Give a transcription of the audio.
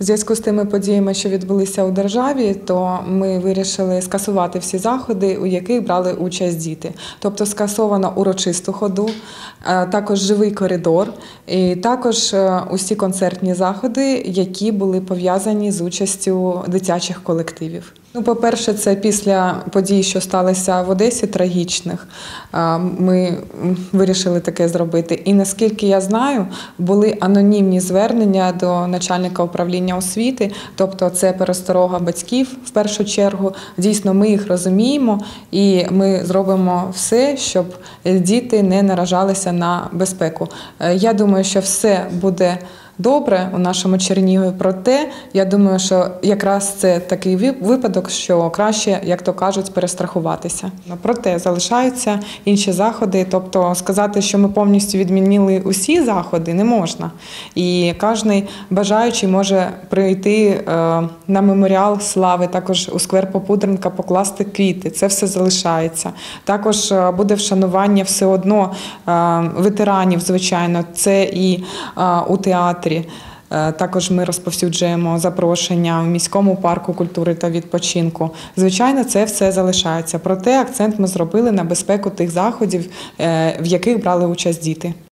В зв'язку з тими подіями, що відбулися у державі, то ми вирішили скасувати всі заходи, у яких брали участь діти. Тобто скасовано урочисту ходу, е, також живий коридор, і також е, усі концертні заходи, які були пов'язані з участю дитячих колективів. Ну, по-перше, це після подій, що сталися в Одесі, трагічних. Ми вирішили таке зробити. І наскільки я знаю, були анонімні звернення до начальника управління освіти, тобто це пересторога батьків в першу чергу. Дійсно, ми їх розуміємо, і ми зробимо все, щоб діти не наражалися на безпеку. Е, Я думаю, що все буде. Добре у нашому Чернігові. Проте я думаю, що якраз це такий випадок, що краще, як то кажуть, перестрахуватися. Ну, Проте залишаються інші заходи. Тобто сказати, що ми повністю відмінили усі заходи, не можна. І кожен бажаючий може прийти е, на меморіал слави, також у сквер Попудренка покласти квіти. Це все залишається. Також е, буде вшанування все одно е, ветеранів, звичайно, це і у театрі. Е, Також ми розповсюджуємо запрошення в міському парку культури та відпочинку. Звичайно, це все залишається. Проте акцент ми зробили на безпеку тих заходів, е, в яких брали участь діти.